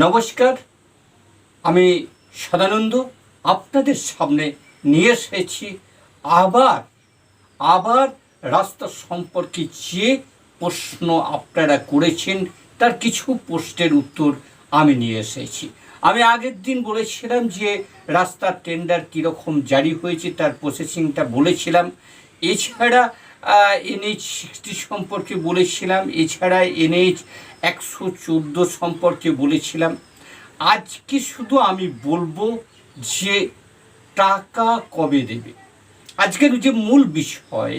নমস্কার, আমি সদানন্দ আপনাদের সামনে নিয়ে এসেছি আবার আবার রাস্তা সম্পর্কে যে প্রশ্ন আপনারা করেছেন, তার কিছু প্রশ্নের উত্তর আমি নিয়ে এসেছি। আমি আগের দিন বলেছিলাম যে রাস্তার টেন্ডার কীরকম জারি হয়েছে, তার প্রসেসিংটা বলেছিলাম। এছাড়া এনএইচ সিক্সটি সম্পর্কে বলেছিলাম এছাড়া এনএইচ একশো চোদ্দ সম্পর্কে বলেছিলাম। আজকে শুধু আমি বলব যে টাকা কবে দেবে? আজকের যে মূল বিষয়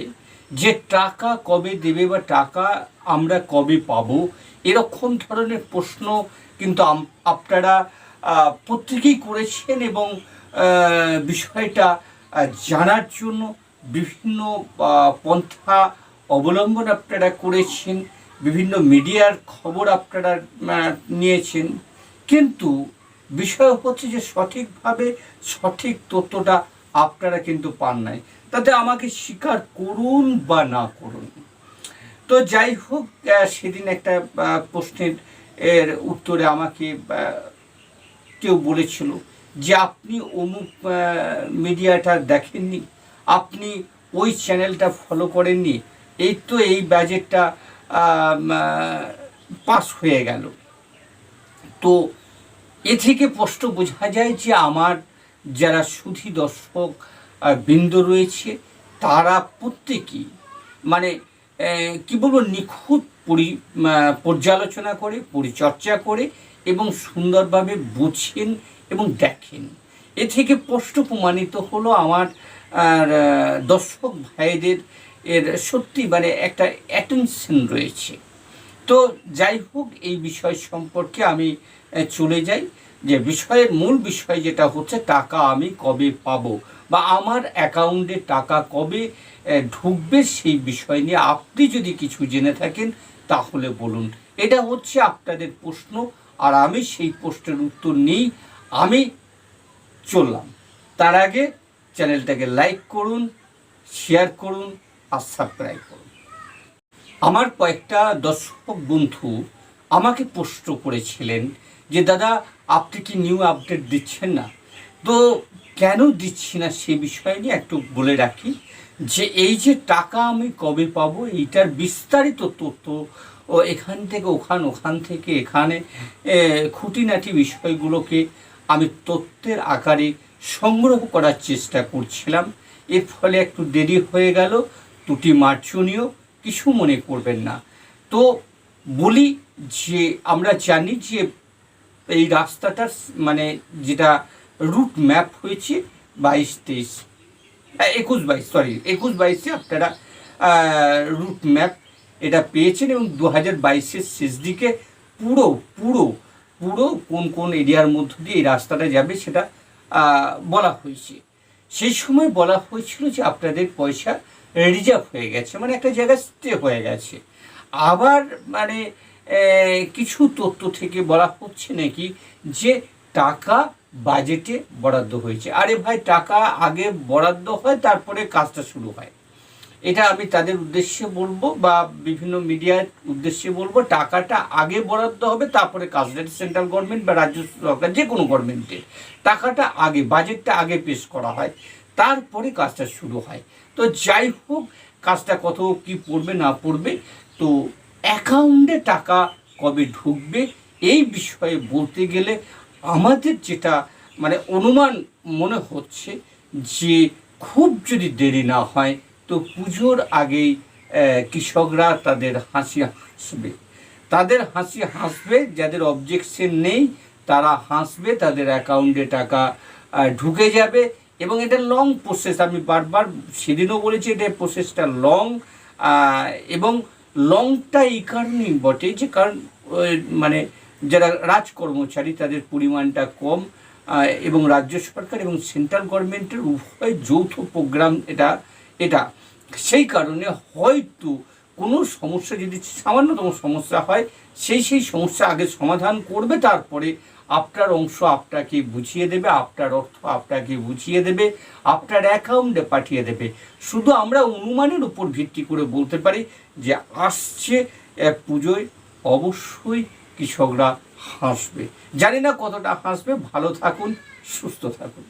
যে টাকা কবে দেবে বা টাকা আমরা কবে পাব এরকম ধরনের প্রশ্ন কিন্তু আপনারা আহ, প্রত্যেকেই করেছেন এবং বিষয়টা জানার জন্য বিভিন্ন পন্থা অবলম্বন আপনারা করেছেন, বিভিন্ন মিডিয়ার খবর আপনারা নিয়েছেন। কিন্তু বিষয় হচ্ছে যে সঠিকভাবে সঠিক তথ্যটা আপনারা কিন্তু পান নাই। তাতে আমাকে স্বীকার করুন বা না করুন। তো যাই হোক সেদিন একটা প্রশ্নের, এর উত্তরে আমাকে কেউ বলেছিল যে আপনি অমুক মিডিয়াটা দেখেননি। আপনি ওই চ্যানেলটা ফলো করেননি, এই তো এই বাজেটটা পাস হয়ে গেল। তো এ থেকে স্পষ্ট বোঝা যায় যে আমার যারা সুধী দর্শক বৃন্দ রয়েছে, তারা প্রত্যেকেই মানে কি বলব, নিখুঁত পরি পর্যালোচনা করে, পরিচর্যা করে এবং সুন্দরভাবে বুঝেন এবং দেখেন। এ থেকে স্পষ্ট প্রমাণিত হলো আমার আর, দর্শক ভাইদের এর সত্যি মানে একটা অ্যাটেনশন রয়েছে। তো যাই হোক এই বিষয় সম্পর্কে আমি চলে যাই। যে বিষয়ের মূল বিষয় যেটা হচ্ছে টাকা আমি কবে পাবো বা আমার অ্যাকাউন্টে টাকা কবে ঢুকবে সেই বিষয় নিয়ে আপনি যদি কিছু জেনে থাকেন তাহলে বলুন। এটা হচ্ছে আপনাদের প্রশ্ন আর আমি সেই প্রশ্নের উত্তর নেই আমি চললাম। তার আগে চ্যানেলটাকে লাইক করুন, শেয়ার করুন আর সাবস্ক্রাইব করুন। আমার কয়েকটা দর্শক বন্ধু আমাকে প্রশ্ন করেছিলেন যে, দাদা, আপনি কি নিউ আপডেট দিচ্ছেন না? তো কেন দিচ্ছি না সে বিষয় নিয়ে একটু বলে রাখি যে, এই যে টাকা আমি কবে পাবো, এইটার বিস্তারিত তথ্য ও এখান থেকে ওখান ওখান থেকে এখানে খুঁটিনাটি বিষয়গুলোকে আমি তথ্যের আকারে সংগ্রহ করার চেষ্টা করছিলাম। এর ফলে একটু দেরি হয়ে গেল, ত্রুটি মার্জনীয়, কিছু মনে করবেন না। তো বলি যে, আমরা জানি যে, এই রাস্তাটার মানে যেটা রুট ম্যাপ হয়েছে বাইশ তেইশ একুশ বাইশ সরি একুশ বাইশে আপনারা রুট ম্যাপ এটা পেয়েছেন এবং দু হাজার বাইশের শেষ দিকে পুরো পুরো পুরো কোন কোন এরিয়ার মধ্য দিয়ে এই রাস্তাটা যাবে সেটা বলা হয়েছে। সেই সময় বলা হয়েছিল যে আপনাদের পয়সা রিজার্ভ হয়ে গেছে মানে একটা জায়গায় স্টে হয়ে গেছে। আবার মানে কিছু তথ্য থেকে বলা হচ্ছে নাকি যে টাকা বাজেটে বরাদ্দ হয়েছে। আরে ভাই, টাকা আগে বরাদ্দ হয়, তারপরে কাজটা শুরু হয়। এটা আমি তাদের উদ্দেশ্যে বলব বা বিভিন্ন মিডিয়ার উদ্দেশ্যে বলব, টাকাটা আগে বরাদ্দ হবে, তারপরে কাজটা সেন্ট্রাল গভর্নমেন্ট বা রাজ্য সরকার যে কোনো গভর্নমেন্টের টাকাটা আগে বাজেটটা আগে পেশ করা হয়, তারপরে কাজটা শুরু হয়। তো যাই হোক, কাজটা কত কি পড়বে, না পড়বে, তো অ্যাকাউন্টে টাকা কবে ঢুকবে, এই বিষয়ে বলতে গেলে আমাদের যেটা মানে অনুমান মনে হচ্ছে যে খুব যদি দেরি না হয় তো পুজোর আগেই কৃষকরা তাদের হাসি হাসবে। তাদের হাসি হাসবে, যাদের অবজেকশন নেই, তারা হাসবে, তাদের অ্যাকাউন্টে টাকা ঢুকে যাবে। এবং এটা লং প্রসেস আমি বারবার সেদিনও বলেছি, এটা প্রসেসটা লং এবং লংটা এই কারণেই বটে যে, কারণ মানে যারা রাজ কর্মচারী তাদের পরিমাণটা কম এবং রাজ্য সরকার এবং সেন্ট্রাল গভর্নমেন্টের উভয় যৌথ প্রোগ্রাম এটা এটা। সেই কারণে হয়তো কোনো সমস্যা যদি সামান্যতম সমস্যা হয়, সেই সেই সমস্যা আগে সমাধান করবে, তারপরে আপনার অংশ আপনাকে বুঝিয়ে দেবে, আপনার অর্থ আপনাকে বুঝিয়ে দেবে, আপনার অ্যাকাউন্টে পাঠিয়ে দেবে। শুধু আমরা অনুমানের উপর ভিত্তি করে বলতে পারি যে আসছে এক পুজোয় অবশ্যই কৃষকরা হাসবে। জানি না কতটা হাসবে, ভালো থাকুন, সুস্থ থাকুন।